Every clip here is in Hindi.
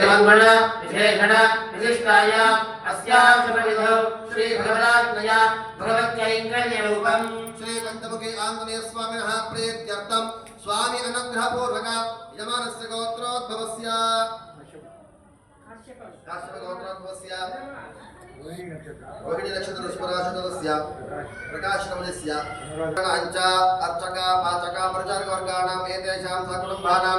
ब्रह्मण विशेषण विशिष्टाय अस्यां शुभविधौ श्रीभगवदाज्ञया भगवत्कैङ्कर्यरूपम् श्रीपञ्चमुखी आञ्जनेय स्वामिनः प्रीत्यर्थं स्वामी अनुग्रहपूर्वक यजमानस्य गोत्रोद्भवस्य। काश्यपगोत्रोद्भवस्य रोहिणी नक्षत्र ऋषभराशतस्य प्रकाशनमस्य गणाञ्च अर्चक एतेषां सकुटुम्बानां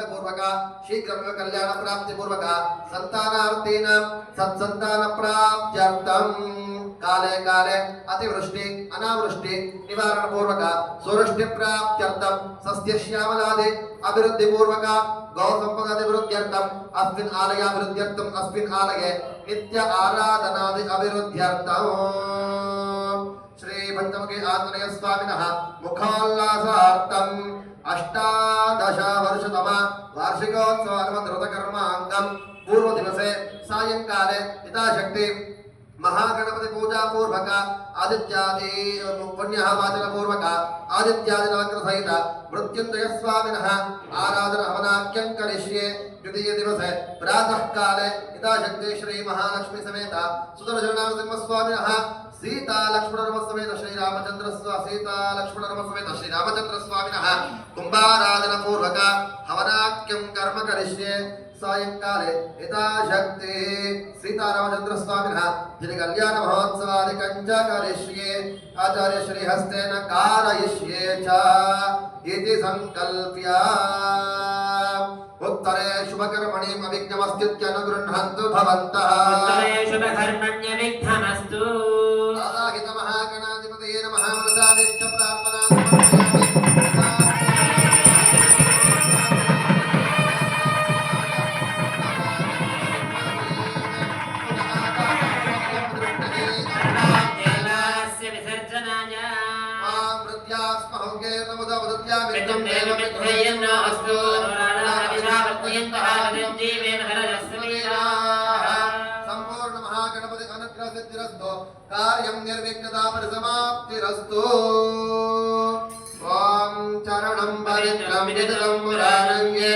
अनुग्रहपूर्वक शीघ्रमेव कल्याण प्राप्तिपूर्वक सन्तानार्थीनां सत्सन्तान प्राप्त्यर्थं काले काले, अतिवृष्टि, अनावृष्टि निवारण पूर्वक सुवृष्टि प्राप्त्यर्थं सस्य श्यामलादि अभिवृद्धि पूर्वक गौ संपद अभिवृद्ध्यर्थं अस्मिन् आलय अभिवृद्ध्यर्थं अस्मिन् आलये नित्य आराधनादि अभिवृद्ध्यर्थं श्री पंचमुखी आंजनेय स्वामिनः मुखोल्लासार्थम्। अष्टादश భాషావర్షతమ వార్షికోత్సవానుమధృతకర్మాంగం పూర్వదివసే సాయంకాలే యథాశక్తి మహాగణపతి పూజా పూర్వక ఆదిత్యాది పుణ్య వాచన పూర్వక ఆదిత్యాది నవగ్ర మృత్యుంజయ స్వామిన ఆరాధన హవనాఖ్యం కరిష్యే ద్వితీయ దివసే ప్రాతఃకాలే యథాశక్తి శ్రీ మహాలక్ష్మి సమేత సుదర్శన సింహస్వామిన सुदर्शनारसिंह स्वामिनः सीता लक्ष्मण समेत श्री रामचंद्र स्वा सीता लक्ष्मण समेत श्री रामचंद्र स्वामिनः कुंभाराधन पूर्वक हवनाख्यं कर्म करिष्ये। सायंकाले यथाशक्ति सीतारामचंद्र स्वामिनः जिन कल्याण महोत्सवादिकं च करिष्ये आचार्य श्री हस्तेन कारयिष्ये च उत्तरे शुभकर्मण्यविघ्नमस्तु आदाहितमहागणाधिपतये ప్రసాదిష్ట ప్రార్థనా విసర్జనాయ వృద్ధ్యాస్మహంగే నమద వృద్ధ్యా విద్యం దేవ విద్యయం నాస్తు కార్యం నిర్విఘ్నత పరిసమాప్తిరస్తు ఓం చరణం పరిత్రం విదలం మురారంగే